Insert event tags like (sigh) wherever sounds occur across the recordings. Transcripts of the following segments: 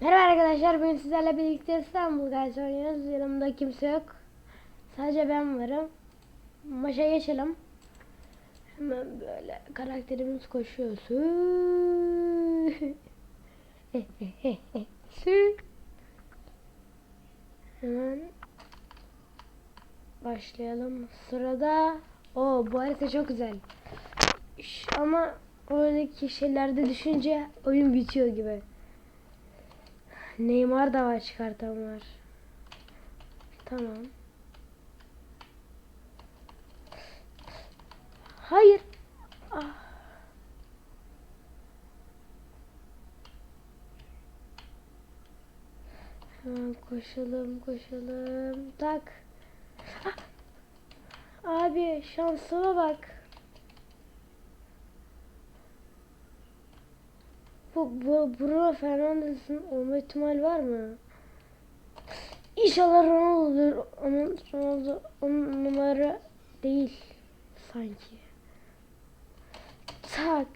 Merhaba arkadaşlar bugün sizlerle birlikte İstanbul Guys oynuyoruz. Yanımda kimse yok. Sadece ben varım. Maça geçelim. Hemen böyle karakterimiz koşuyor. Sü. (laughs) Sü. Hemen başlayalım. Sırada o bu harita çok güzel. Ama oradaki şeylerde düşünce oyun bitiyor gibi. Neymar da var çıkartan var. Tamam. Hayır. Ah. Hemen koşalım koşalım. Tak. Ah. Abi şansıma bak. Bu, bu Bruno Fernandes'in olma ihtimal var mı? İnşallah Ronaldo'dur. Ama Ronaldo on numara değil sanki. Tak.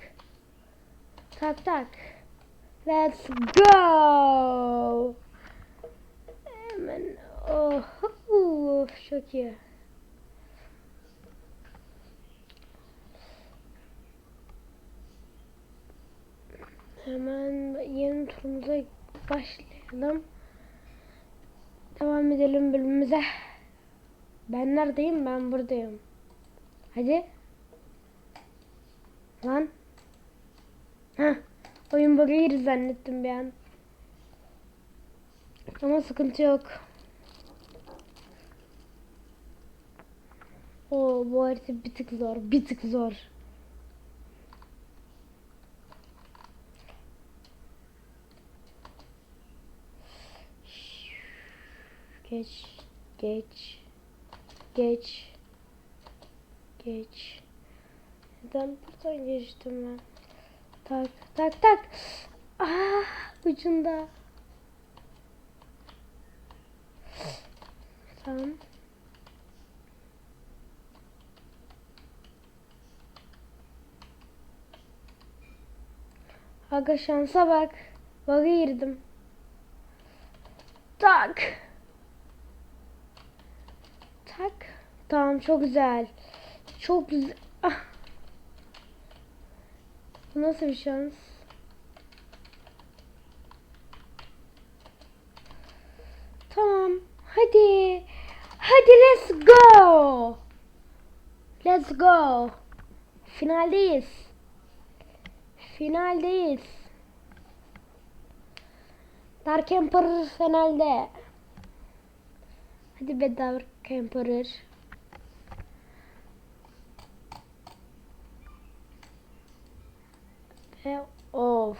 Tak tak. Let's go. Hemen oh, of çok iyi. Hemen yeni turumuza başlayalım. Devam edelim bölümümüze. Ben neredeyim? Ben buradayım. Hadi. Lan. Heh. Oyun bug'a girdi zannettim bir an. Ama sıkıntı yok. Oo bu harita bir tık zor. Bir tık zor. Geç, geç, geç, geç. Neden buradan geçtim ben? Tak, tak, tak. Ah, ucunda. Tamam. Aga şansa bak. Bug'a girdim. Tak. Tamam çok güzel. Çok güzel. Ah. Nasıl bir şans? Tamam. Hadi. Hadi let's go. Let's go. Finaldeyiz. Finaldeyiz. Dark Emperor finalde. Hadi be Dark Emperor. Ve of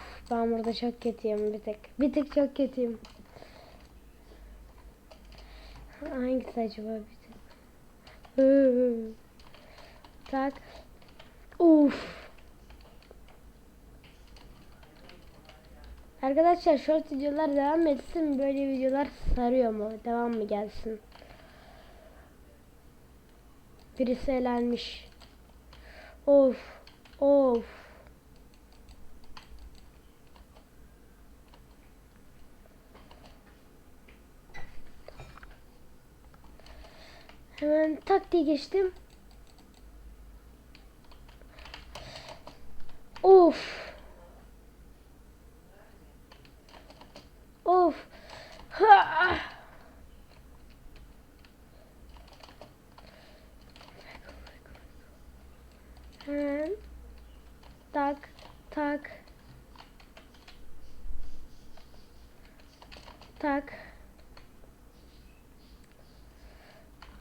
burada çok kötüyüm bir tık. Bir tık çok kötüyüm. Hangisi acaba bir? Hı. Tak. Uf. Arkadaşlar short videolar devam etsin. Böyle videolar sarıyor mu? Devam mı gelsin? Birisi elenmiş. Of. Of. Hemen tak diye geçtim. Of. Of. Ha. Hemen tak tak tak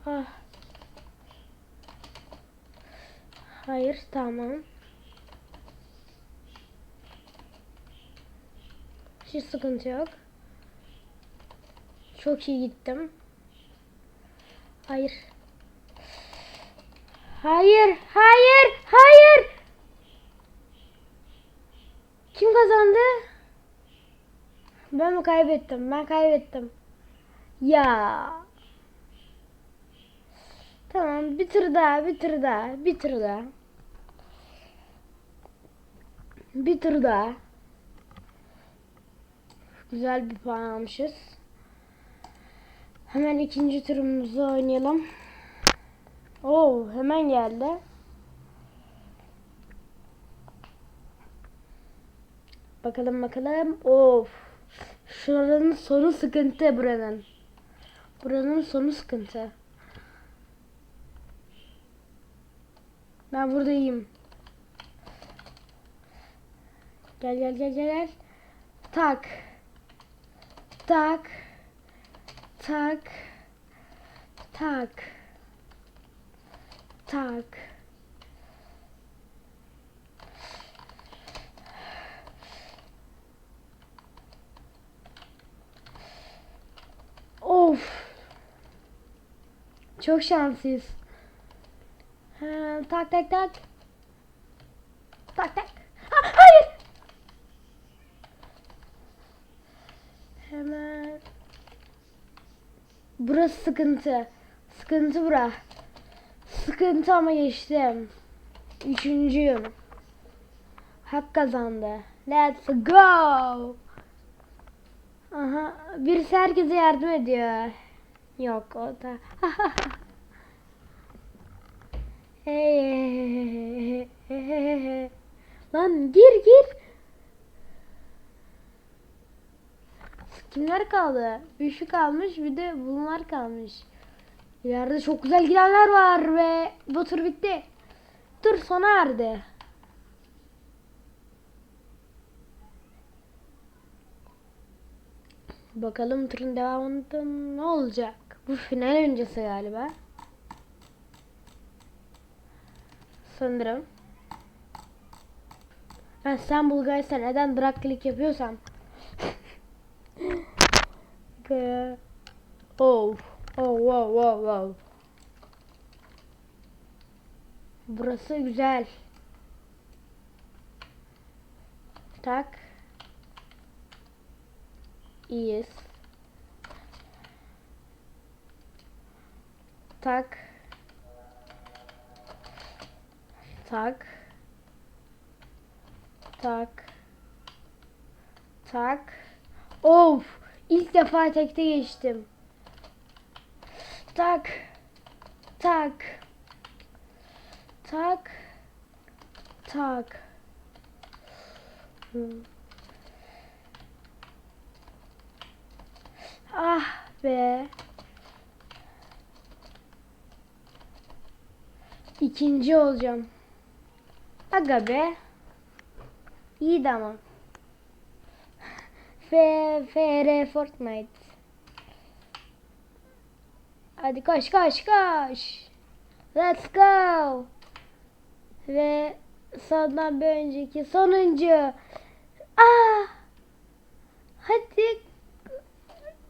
ah hayır tamam hiç sıkıntı yok çok iyi gittim hayır Hayır, hayır, hayır. Kim kazandı? Ben mi kaybettim? Ben kaybettim. Ya. Tamam, bir tur daha, bir tur daha, bir tur daha. Bir tur daha. Güzel bir puan almışız. Hemen ikinci turumuzu oynayalım. Oo hemen geldi. Bakalım bakalım. Of. Şuranın sonu sıkıntı buranın. Buranın sonu sıkıntı. Ben buradayım. Gel gel gel gel gel. Tak. Tak. Tak. Tak. Tak. Of. Çok şanslıyız. Ha, tak tak tak. Tak tak. Ha, hayır. Hemen. Burası sıkıntı. Sıkıntı bura. Sıkıntı ama geçtim. Üçüncüyüm. Hak kazandı. Let's go. Aha, birisi herkese yardım ediyor. Yok o da. (laughs) (laughs) Lan gir gir. Kimler kaldı? Üçü kalmış bir de bunlar kalmış. İleride çok güzel gidenler var ve bu tur bitti. Tur sona erdi. Bakalım turun devamında ne olacak? Bu final öncesi galiba. Sanırım. Ben sen Bulgar'sa neden drag click yapıyorsam. Be. Oh. Oh wow wow wow. Burası güzel. Tak. İyiyiz. Tak. Tak. Tak. Tak. Of. İlk defa tekte geçtim. Tak. Tak. Tak. Tak. Ah be. İkinci olacağım. Aga be. İyiydi ama. F Fortnite. Hadi koş koş koş. Let's go. Ve sondan bir önceki sonuncu. Ah. Hadi.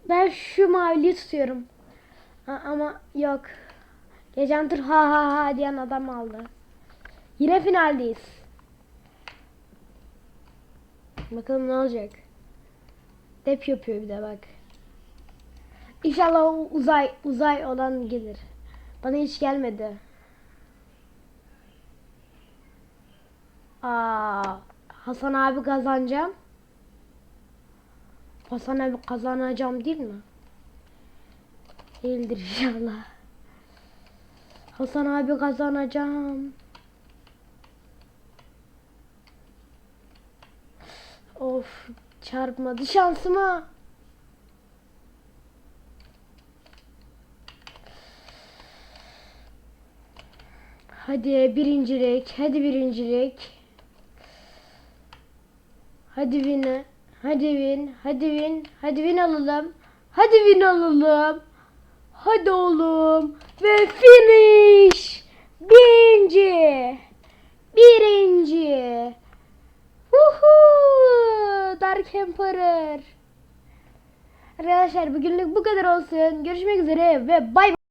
Ben şu maviliği tutuyorum. Ha, ama yok. Geçen tur ha ha ha diyen adam aldı. Yine finaldeyiz. Bakalım ne olacak. Dep yapıyor bir de bak. İnşallah o uzay uzay olan gelir. Bana hiç gelmedi. Aa, Hasan abi kazanacağım. Hasan abi kazanacağım değil mi? Değildir inşallah. Hasan abi kazanacağım. Of çarpmadı şansıma. Hadi birincilik, hadi birincilik. Hadi win, hadi win, hadi win, hadi win alalım. Hadi win alalım. Hadi oğlum. Ve finish. Birinci. Birinci. Woohoo! Dark Emperor. Arkadaşlar bugünlük bu kadar olsun. Görüşmek üzere ve bay bay.